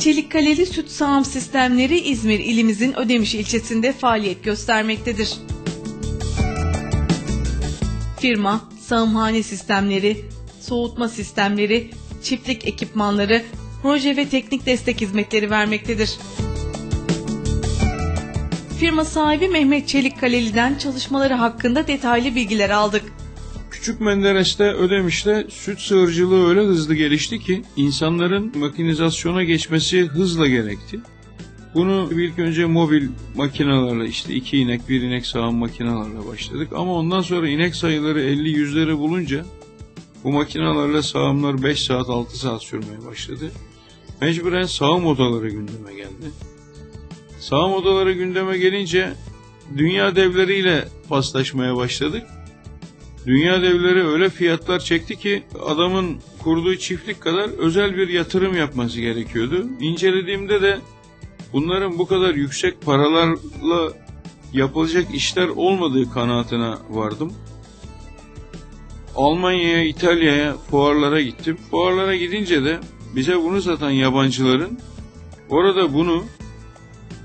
Çelik Kaleli Süt Sağım Sistemleri İzmir ilimizin Ödemiş ilçesinde faaliyet göstermektedir. Firma, sağımhane sistemleri, soğutma sistemleri, çiftlik ekipmanları, proje ve teknik destek hizmetleri vermektedir. Firma sahibi Mehmet Çelik Kaleli'den çalışmaları hakkında detaylı bilgiler aldık. Küçük Menderes'te Ödemiş'te süt sığırcılığı öyle hızlı gelişti ki insanların makinizasyona geçmesi hızla gerekti. Bunu ilk önce mobil makinalarla işte iki inek bir inek sağım makinalarla başladık ama ondan sonra inek sayıları 50 yüzleri bulunca bu makinalarla sağımlar 5 saat 6 saat sürmeye başladı. Mecburen sağım odaları gündeme geldi. Sağım odaları gündeme gelince dünya devleriyle paslaşmaya başladık. Dünya devleri öyle fiyatlar çekti ki adamın kurduğu çiftlik kadar özel bir yatırım yapması gerekiyordu. İncelediğimde de bunların bu kadar yüksek paralarla yapılacak işler olmadığı kanaatine vardım. Almanya'ya, İtalya'ya fuarlara gittim. Fuarlara gidince de bize bunu satan yabancıların orada bunu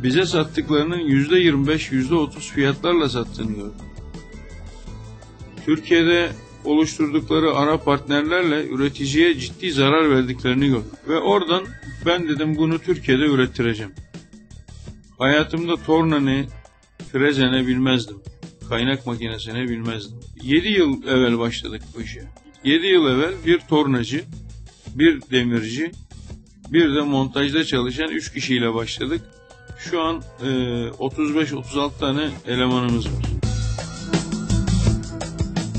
bize sattıklarının %25, %30 fiyatlarla sattığını gördüm. Türkiye'de oluşturdukları ara partnerlerle üreticiye ciddi zarar verdiklerini gördüm. Ve oradan ben dedim bunu Türkiye'de ürettireceğim. Hayatımda torna ne, freze ne bilmezdim. Kaynak makinesini bilmezdim. 7 yıl evvel başladık bu işe. 7 yıl evvel bir tornacı, bir demirci, bir de montajda çalışan 3 kişiyle başladık. Şu an e, 35-36 tane elemanımız var.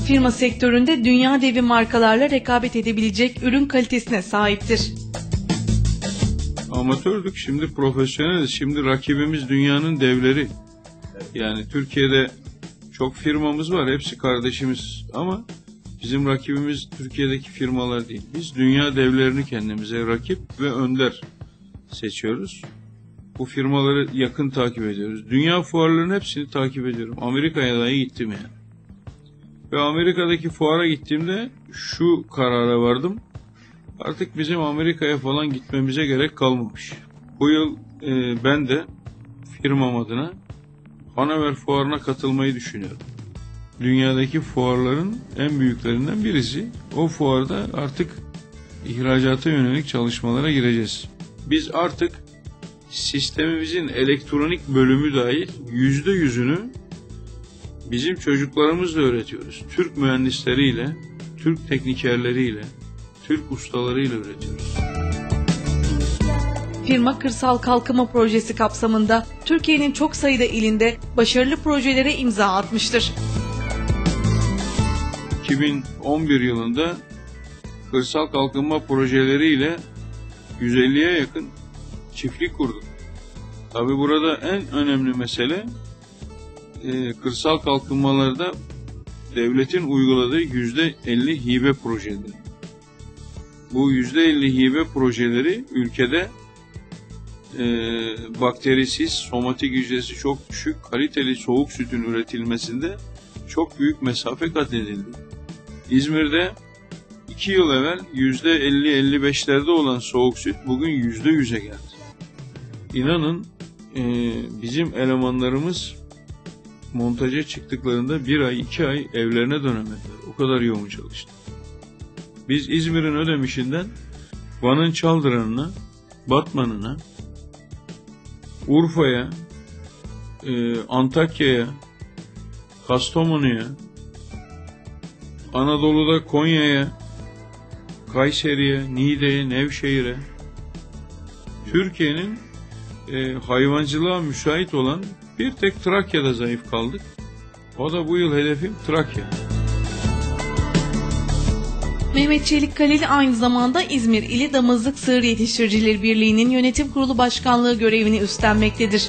Firma sektöründe dünya devi markalarla rekabet edebilecek ürün kalitesine sahiptir. Amatördük şimdi profesyoneliz. Şimdi rakibimiz dünyanın devleri. Yani Türkiye'de çok firmamız var. Hepsi kardeşimiz ama bizim rakibimiz Türkiye'deki firmalar değil. Biz dünya devlerini kendimize rakip ve önder seçiyoruz. Bu firmaları yakın takip ediyoruz. Dünya fuarlarının hepsini takip ediyorum. Amerika'ya dahi gittim yani. Ve Amerika'daki fuara gittiğimde şu karara vardım. Artık bizim Amerika'ya falan gitmemize gerek kalmamış. Bu yıl e, ben de firmam adına Hanover fuarına katılmayı düşünüyorum. Dünyadaki fuarların en büyüklerinden birisi. O fuarda artık ihracata yönelik çalışmalara gireceğiz. Biz artık sistemimizin elektronik bölümü dahil yüzde yüzünü bizim çocuklarımızla öğretiyoruz. Türk mühendisleriyle, Türk teknikerleriyle, Türk ustalarıyla üretiyoruz. Firma Kırsal Kalkınma Projesi kapsamında Türkiye'nin çok sayıda ilinde başarılı projelere imza atmıştır. 2011 yılında kırsal kalkınma projeleriyle 150'ye yakın çiftlik kurduk. Tabi burada en önemli mesele e, kırsal kalkınmalarda devletin uyguladığı %50 hibe projeleri. Bu %50 hibe projeleri ülkede e, bakterisiz, somatik hücresi çok düşük, kaliteli soğuk sütün üretilmesinde çok büyük mesafe kat edildi. İzmir'de 2 yıl evvel %50-55'lerde olan soğuk süt bugün %100'e geldi. İnanın e, bizim elemanlarımız montaja çıktıklarında bir ay iki ay evlerine dönemediler. O kadar yoğun çalıştı. Biz İzmir'in Ödemiş'inden Van'ın Çaldıran'ına, Batman'ına, Urfa'ya, e, Antakya'ya, Kastamonu'ya, Anadolu'da Konya'ya, Kayseri'ye, Niğde'ye, Nevşehir'e, Türkiye'nin e, hayvancılığa müsait olan bir tek Trakya'da zayıf kaldık. O da bu yıl hedefim Trakya. Mehmet Çelik Kaleli aynı zamanda İzmir İli Damızlık Sığır Yetiştiricileri Birliği'nin yönetim kurulu başkanlığı görevini üstlenmektedir.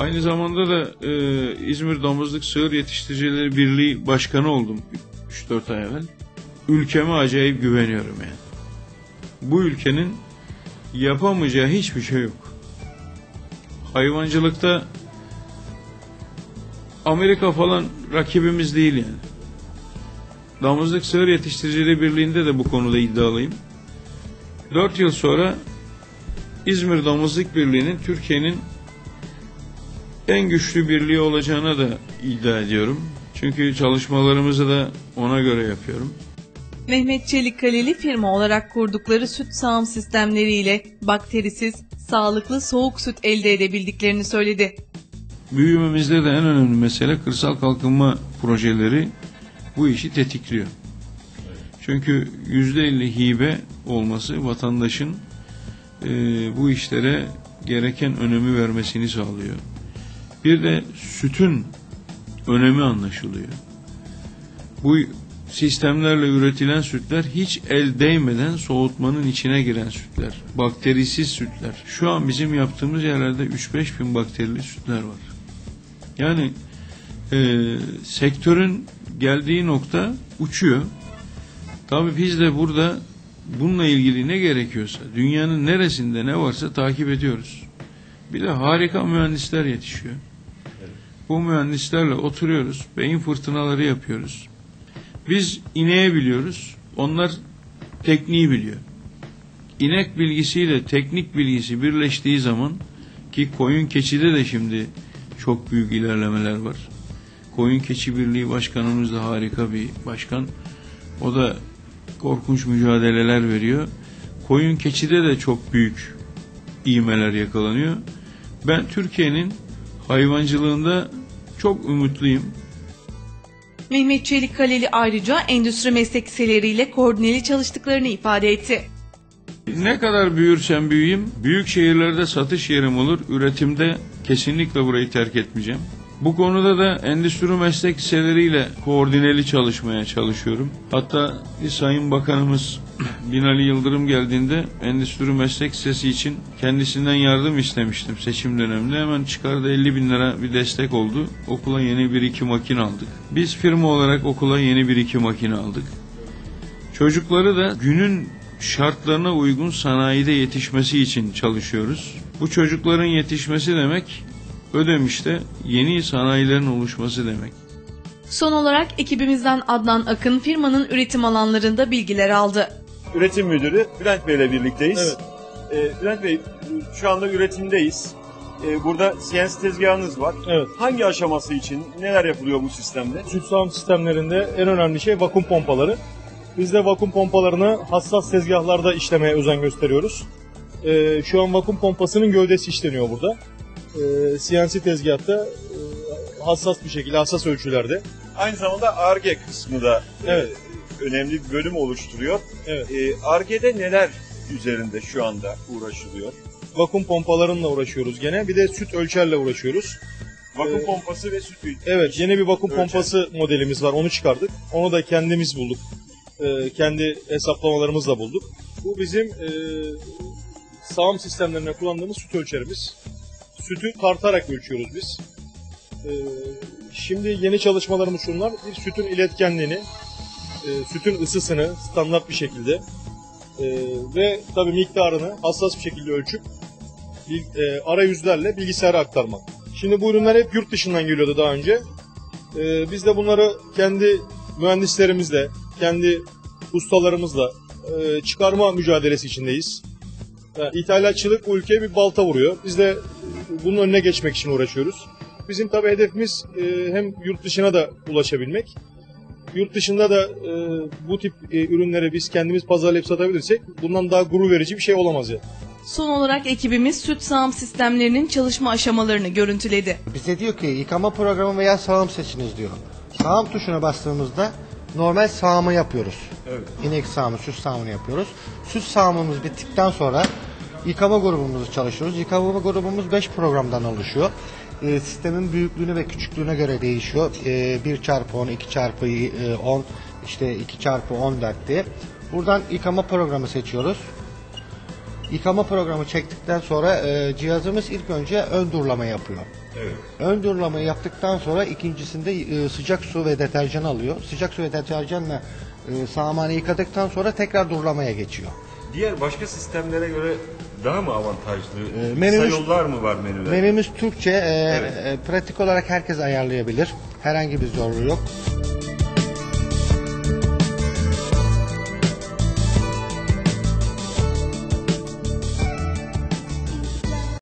Aynı zamanda da e, İzmir Damızlık Sığır Yetiştiricileri Birliği Başkanı oldum 3-4 ay evvel. Ülkeme acayip güveniyorum yani. Bu ülkenin yapamayacağı hiçbir şey yok. Hayvancılıkta Amerika falan rakibimiz değil yani. Damızlık Sığır Yetiştiricileri Birliği'nde de bu konuda iddialıyım. 4 yıl sonra İzmir Damızlık Birliği'nin Türkiye'nin en güçlü birliği olacağına da iddia ediyorum. Çünkü çalışmalarımızı da ona göre yapıyorum. Mehmet Çelikkaleli firma olarak kurdukları süt sağım sistemleriyle bakterisiz, sağlıklı soğuk süt elde edebildiklerini söyledi. Büyümemizde de en önemli mesele kırsal kalkınma projeleri bu işi tetikliyor. Çünkü %50 hibe olması vatandaşın e, bu işlere gereken önemi vermesini sağlıyor. Bir de sütün önemi anlaşılıyor. Bu sistemlerle üretilen sütler hiç el değmeden soğutmanın içine giren sütler. Bakterisiz sütler. Şu an bizim yaptığımız yerlerde 3-5 bin bakterili sütler var. Yani e, sektörün geldiği nokta uçuyor. Tabii biz de burada bununla ilgili ne gerekiyorsa, dünyanın neresinde ne varsa takip ediyoruz. Bir de harika mühendisler yetişiyor. Bu mühendislerle oturuyoruz, beyin fırtınaları yapıyoruz. Biz ineği biliyoruz, onlar tekniği biliyor. İnek bilgisiyle teknik bilgisi birleştiği zaman ki koyun keçide de şimdi çok büyük ilerlemeler var. Koyun Keçi Birliği Başkanımız da harika bir başkan. O da korkunç mücadeleler veriyor. Koyun Keçi'de de çok büyük iğmeler yakalanıyor. Ben Türkiye'nin hayvancılığında çok umutluyum. Mehmet Çelikkaleli ayrıca endüstri meslek liseleriyle koordineli çalıştıklarını ifade etti. Ne kadar büyürsem büyüyeyim, büyük şehirlerde satış yerim olur, üretimde kesinlikle burayı terk etmeyeceğim. Bu konuda da endüstri meslek liseleriyle koordineli çalışmaya çalışıyorum. Hatta Sayın Bakanımız Binali Yıldırım geldiğinde endüstri meslek lisesi için kendisinden yardım istemiştim seçim döneminde. Hemen çıkardı 50 bin lira bir destek oldu. Okula yeni bir iki makine aldık. Biz firma olarak okula yeni bir iki makine aldık. Çocukları da günün şartlarına uygun sanayide yetişmesi için çalışıyoruz. Bu çocukların yetişmesi demek Ödemiş'te yeni sanayilerin oluşması demek. Son olarak ekibimizden Adnan Akın firmanın üretim alanlarında bilgiler aldı. Üretim Müdürü Bülent Bey ile birlikteyiz. Evet. Ee, Bülent Bey şu anda üretimdeyiz. Ee, burada CNC tezgahınız var. Evet. Hangi aşaması için neler yapılıyor bu sistemde? Süt sağım sistemlerinde en önemli şey vakum pompaları. Biz de vakum pompalarını hassas tezgahlarda işlemeye özen gösteriyoruz. Ee, şu an vakum pompasının gövdesi işleniyor burada. Ee, CNC tezgahta e, hassas bir şekilde, hassas ölçülerde. Aynı zamanda ARGE kısmı da e, Evet. önemli bir bölüm oluşturuyor. Evet. ARGE'de neler üzerinde şu anda uğraşılıyor? Vakum pompalarıyla uğraşıyoruz gene. Bir de süt ölçerle uğraşıyoruz. Vakum Ee, pompası ve süt Evet, yeni bir vakum Ölçer. pompası modelimiz var. Onu çıkardık. Onu da kendimiz bulduk. Ee, kendi hesaplamalarımızla bulduk. Bu bizim e, sağım sistemlerine kullandığımız süt ölçerimiz. Sütü tartarak ölçüyoruz biz. Ee, şimdi yeni çalışmalarımız şunlar. Bir sütün iletkenliğini, e, sütün ısısını standart bir şekilde e, ve tabii miktarını hassas bir şekilde ölçüp bil- e, arayüzlerle bilgisayara aktarmak. Şimdi bu ürünler hep yurt dışından geliyordu daha önce. Ee, biz de bunları kendi mühendislerimizle, kendi ustalarımızla e, çıkarma mücadelesi içindeyiz. Yani ithalatçılık ülkeye bir balta vuruyor. Biz de bunun önüne geçmek için uğraşıyoruz. Bizim tabii hedefimiz e, hem yurt dışına da ulaşabilmek. Yurt dışında da e, bu tip e, ürünleri biz kendimiz pazarlayıp satabilirsek bundan daha gurur verici bir şey olamaz ya. Son olarak ekibimiz süt sağım sistemlerinin çalışma aşamalarını görüntüledi. Bize diyor ki yıkama programı veya sağım seçiniz diyor. Sağım tuşuna bastığımızda normal sağımı yapıyoruz. İnek sağımı, süt sağımını yapıyoruz. Süt sağımımız bittikten sonra yıkama grubumuzu çalışıyoruz. Yıkama grubumuz 5 programdan oluşuyor. Ee, sistemin büyüklüğüne ve küçüklüğüne göre değişiyor. Ee, 1 çarpı 10, 2 çarpı e, 10, işte 2 çarpı 14 diye. Buradan yıkama programı seçiyoruz. Yıkama programı çektikten sonra e, cihazımız ilk önce ön durulama yapıyor. Ön durulamayı yaptıktan sonra ikincisinde e, sıcak su ve deterjan alıyor. Sıcak su ve deterjanla e, samanı yıkadıktan sonra tekrar durulamaya geçiyor. Diğer başka sistemlere göre daha mı avantajlı? Ee, menümüz- Kısa yollar mı var menüde? Menümüz Türkçe, e, Evet. e, pratik olarak herkes ayarlayabilir. Herhangi bir zorluğu yok.